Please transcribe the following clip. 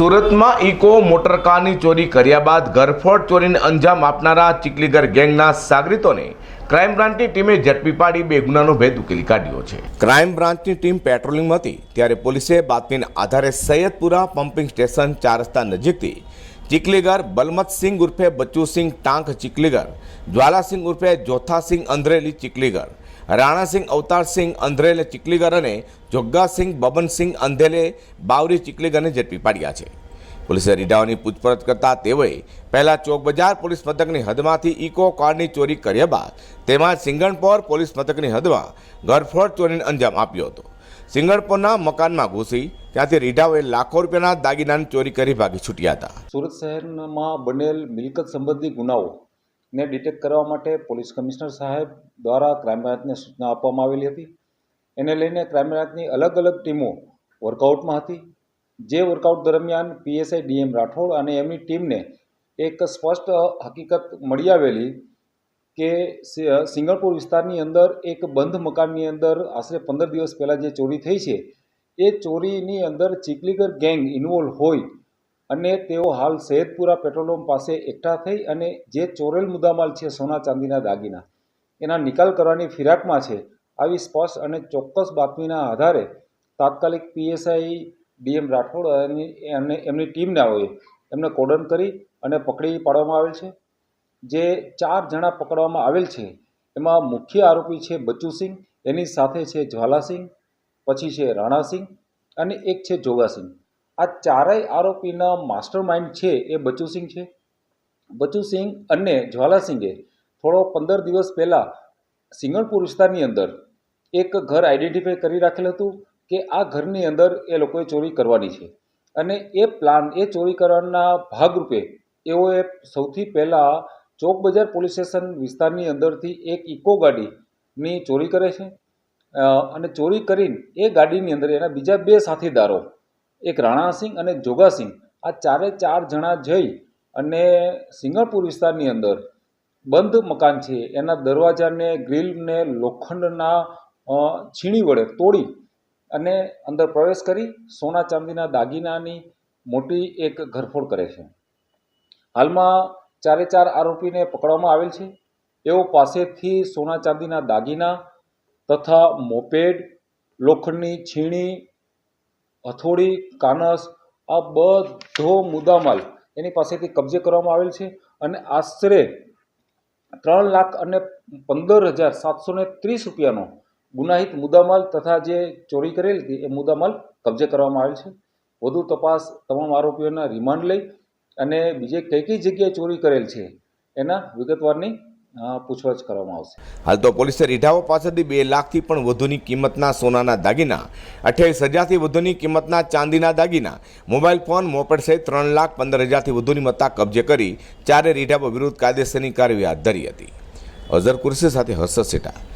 સુરતમાં ઇકો મોટરકારની ચોરી કર્યા બાદ ઘરફોડ ચોરીને અંજામ આપનારા ચીકલીગર ગેંગના સાગરીતોને ક્રાઇમ બ્રાન્ચની ટીમે ઝડપી પાડી બે ગુનાનો ભેદ ઉકેલી કાઢ્યો છે. ક્રાઇમ બ્રાન્ચની ટીમ પેટ્રોલિંગમાં હતી, ત્યારે પોલીસે બાતમીના આધારે સૈયદપુરા પમ્પિંગ સ્ટેશન ચાર રસ્તા નજીકથી ચીકલીગર બલમતસિંહ ઉર્ફે બચ્ચુસિંહ ટાંક ચીકલીગર જ્વાલાસિંહ ઉર્ફે જોથાસિંહ અંધરેલી ચીકલીગર રાણાસિંહ અવતારસિંહ અંધ્રેલે ચીકલીગર અને જોગ્ગાસિંહ બબનસિંહ અંધેલે બાવરી ચીકલીગરને ઝડપી પાડ્યા છે. પોલીસે રીઢાઓની પૂછપરછ કરતા તેઓએ પહેલા ચોક બજાર પોલીસ મથકની હદમાંથી ઇકો કારની ચોરી કર્યા બાદ તેમાં સિંગણપોર પોલીસ મથકની હદમાં ઘરફોડ ચોરીને અંજામ આપ્યો હતો. સિંગણપોરના મકાનમાં ઘૂસી ત્યાંથી રીઢાઓએ લાખો રૂપિયાના દાગીનાની ચોરી કરી ભાગી છૂટ્યા હતા. સુરત શહેરમાં બનેલ મિલકત સંબંધી ગુનાઓ ને ડિટેક્ટ કરવા માટે પોલીસ કમિશનર સાહેબ દ્વારા ક્રાઇમ બ્રાન્ચને સૂચના આપવામાં આવેલી હતી. એને લઈને ક્રાઇમ બ્રાન્ચની અલગ અલગ ટીમો વર્કઆઉટમાં હતી. જે વર્કઆઉટ દરમિયાન પીએસઆઈ ડીએમ રાઠોડ અને એમની ટીમને એક સ્પષ્ટ હકીકત મળી આવેલી કે સિંગણપુર વિસ્તારની અંદર એક બંધ મકાનની અંદર આશરે પંદર દિવસ પહેલાં જે ચોરી થઈ છે, એ ચોરીની અંદર ચીકલીગર ગેંગ ઇન્વોલ્વ હોય અને તેઓ હાલ સૈયદપુરા પેટ્રોલ પાસે એકઠા થઈ અને જે ચોરેલ મુદ્દામાલ છે સોના ચાંદીના દાગીના, એના નિકાલ કરવાની ફિરાકમાં છે, આવી સ્પષ્ટ અને ચોક્કસ બાતમીના આધારે તાત્કાલિક પીએસઆઈ ડીએમ રાઠોડ અને એમની ટીમને હોય એમને કોડન કરી અને પકડી પાડવામાં આવેલ છે. જે ચાર જણા પકડવામાં આવેલ છે, એમાં મુખ્ય આરોપી છે બચુસિંહ એની સાથે છે જ્વાલાસિંહ પછી છે રાણાસિંહ અને એક છે જોગાસિંહ આ ચારેય આરોપીના માસ્ટર માઇન્ડ છે એ બચુસિંહ છે. બચુસિંહ અને જ્વાલાસિંહે થોડો પંદર દિવસ પહેલાં સિંગણપુર વિસ્તારની અંદર એક ઘર આઈડેન્ટિફાઈ કરી રાખેલ હતું કે આ ઘરની અંદર એ લોકોએ ચોરી કરવાની છે અને એ પ્લાન, એ ચોરી કરવાના ભાગરૂપે એઓએ સૌથી પહેલાં ચોક બજાર પોલીસ સ્ટેશન વિસ્તારની અંદરથી એક ઇકો ગાડીની ચોરી કરે છે. અને ચોરી કરીને એ ગાડીની અંદર એના બીજા બે સાથીદારો એક રાણાસિંહ અને જોગાસિંહ, આ ચારે ચાર જણા જઈ અને સિંગણપુર વિસ્તારની અંદર બંધ મકાન છે. એના દરવાજાને, ગ્રીલને, લોખંડના છીણી વડે તોડી અને અંદર પ્રવેશ કરી સોના ચાંદીના દાગીનાની મોટી એક ઘરફોડ કરે છે. હાલમાં ચારે ચાર આરોપીને પકડવામાં આવેલ છે. એઓ પાસેથી સોના ચાંદીના દાગીના તથા મોપેડ, લોખંડની છીણી હથોડી, કાનસ, આ બધો મુદ્દામાલ એની પાસેથી કબજે કરવામાં આવેલ છે અને આશરે ત્રણ લાખ અને પંદર હજાર સાતસો ને ત્રીસ રૂપિયાનો ગુનાહિત મુદ્દામાલ તથા જે ચોરી કરેલી હતી એ મુદ્દામાલ કબજે કરવામાં આવેલ છે. વધુ તપાસ તમામ આરોપીઓના રિમાન્ડ લઈ અને બીજે કઈ કઈ જગ્યાએ ચોરી કરેલ છે એના વિગતવારની પૂછપરછ કરવામાં આવશે. હાલ તો પોલીસે રીઢાઓ પાસેથી બે લાખથી પણ વધુની કિંમતના સોનાના દાગીના, અઠ્યાવીસ હજારથી વધુની કિંમતના ચાંદીના દાગીના, મોબાઈલ ફોન, મોપેડ સહિત ત્રણ લાખ પંદર હજારથી વધુની મત્તા કબજે કરી ચારે રીઢાઓ વિરુદ્ધ કાયદેસરની કાર્યવાહી હાથ ધરી હતી. અઝર કુરશી સાથે હર્ષદ સેટા.